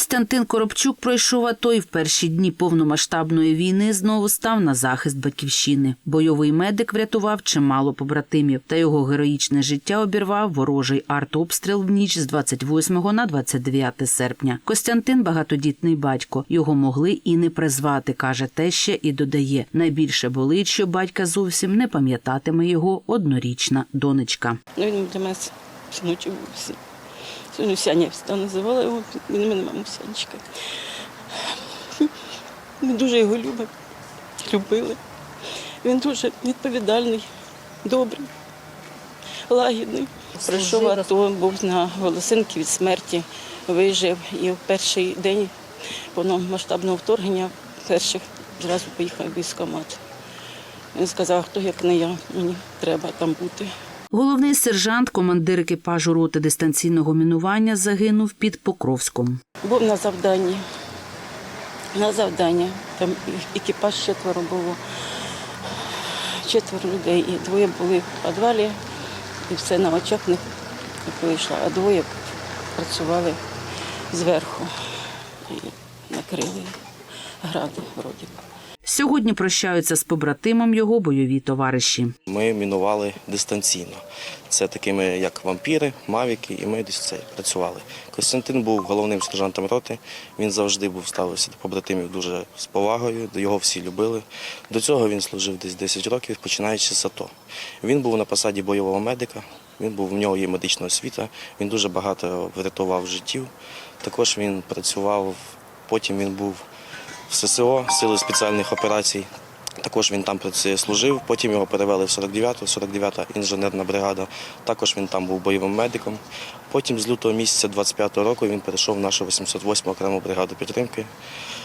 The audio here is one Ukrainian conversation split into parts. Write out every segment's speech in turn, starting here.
Костянтин Коробчук пройшов АТО і в перші дні повномасштабної війни знову став на захист батьківщини. Бойовий медик врятував чимало побратимів, та його героїчне життя обірвав ворожий артобстріл в ніч з 28 на 29 серпня. Костянтин багатодітний батько. Його могли і не призвати, каже теща і додає. Найбільше болить, що батька зовсім не пам'ятатиме його однорічна донечка. Ну, він для мене синочок був. син- Синусяня я всегда називала його, він мене мамусянечка. Ми дуже його любимо, любили. Він дуже відповідальний, добрий, лагідний. Прийшов АТО, був на волосинки від смерті, вижив. І в перший день повномасштабного вторгнення перших зразу поїхав в військкомат. Він сказав, хто як не я, мені треба там бути. Головний сержант, командир екіпажу роти дистанційного мінування, загинув під Покровськом. Був на завданні. На завдання. Там екіпаж четверо було. Четверо людей. І двоє були в підвалі, і все на очах них вийшло, а двоє працювали зверху і накрили гради вроді. Сьогодні прощаються з побратимом його бойові товариші. Ми мінували дистанційно. Це такими, як вампіри, мавіки, і ми десь це працювали. Костянтин був головним сержантом роти. Він завжди був ставився до побратимів дуже з повагою, його всі любили. До цього він служив десь 10 років, починаючи з АТО. Він був на посаді бойового медика. Він був в нього є медична освіта. Він дуже багато врятував життів. Також він працював. Потім він був в ССО Сили спеціальних операцій. Також він там працює, служив, потім його перевели в 49-ту, 49-та інженерна бригада. Також він там був бойовим медиком. Потім з лютого місяця 25-го року він перейшов в нашу 808 окрему бригаду підтримки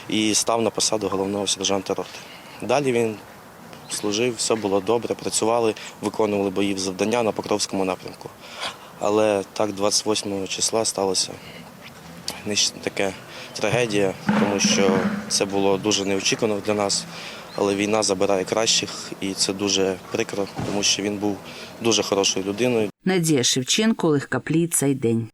і став на посаду головного сержанта роти. Далі він служив, все було добре, працювали, виконували бойові завдання на Покровському напрямку. Але так 28 числа сталося таке трагедія, тому що це було дуже неочікувано для нас. Але війна забирає кращих, і це дуже прикро, тому що він був дуже хорошою людиною. Надія Шевченко, Олег Каплій цей день.